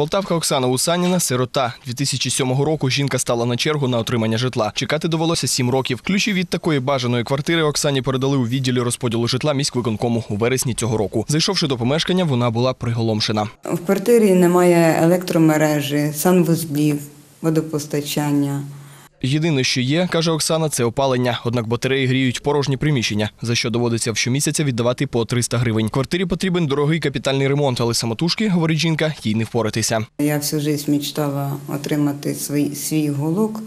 Полтавка Оксана Усаніна сирота. 2007 року жінка стала на чергу на отримання житла. Чекати довелося сім років. Ключі від такої бажаної квартири Оксані передали у відділі розподілу житла міськвиконкому у вересні цього року. Зайшовши до помешкання, вона була приголомшена. В квартирі немає електромережі, санвузлів, водопостачання. Єдине, що є, каже Оксана, це опалення. Однак батареї гріють порожні приміщення, за що доводиться щомісяця віддавати по 300 гривень. Квартирі потрібен дорогий капітальний ремонт, але самотужки, говорить жінка, їй не впоратися. Я всю життя мечтала отримати свій, свій голок.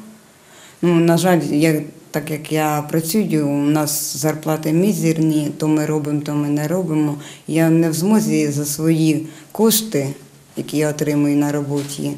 Ну, на жаль, я, так як я працюю, у нас зарплати мізерні, то ми робимо, то ми не робимо. Я не в змозі за свої кошти, які я отримую на роботі,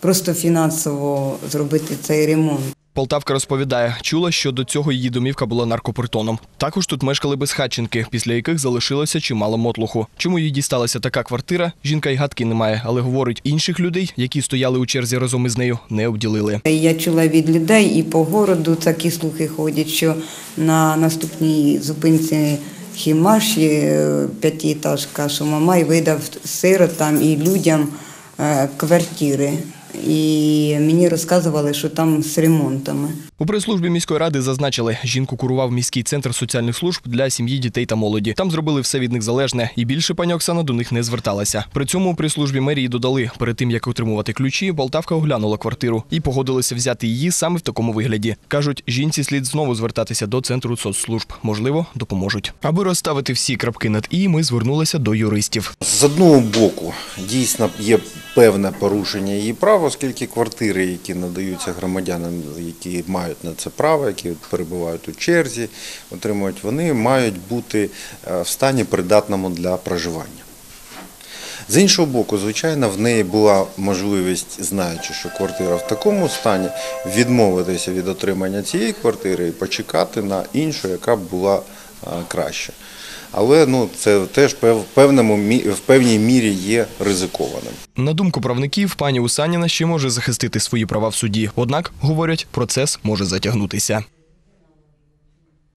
просто фінансово зробити цей ремонт. Полтавка розповідає, чула, що до цього її домівка була наркопритоном. Також тут мешкали безхатченки, після яких залишилося чимало мотлуху. Чому їй дісталася така квартира? Жінка й гадки не має, але говорить, інших людей, які стояли у черзі разом із нею, не обділили. Я чула від людей і по городу такі слухи ходять, що на наступній зупинці Хімаш е, п'ятиэтажка, що Мамай видав сиротам і людям е, квартири. І мені розказували, що там з ремонтами. У прес-службі міської ради зазначили, жінку курував міський центр соціальних служб для сім'ї, дітей та молоді. Там зробили все від них залежне, і більше пані Оксана до них не зверталася. При цьому при службі мерії додали, перед тим як отримувати ключі, Полтавка оглянула квартиру і погодилися взяти її саме в такому вигляді. кажуть, жінці слід знову звертатися до центру соцслужб. Можливо, допоможуть. Аби розставити всі крапки над і, ми звернулися до юристів. З одного боку, дійсно є певне порушення її прав, оскільки квартири, які надаються громадянам, які мають на це право, які перебувають у черзі, отримують, вони мають бути е, в стані придатному для проживання. З іншого боку, звичайно, в неї була можливість, знаючи, що квартира в такому стані, відмовитися від отримання цієї квартири і почекати на іншу, яка б була краще. Але ну, це теж в, певному, в певній мірі є ризикованим. На думку правників, пані Усаніна ще може захистити свої права в суді. Однак, говорять, процес може затягнутися.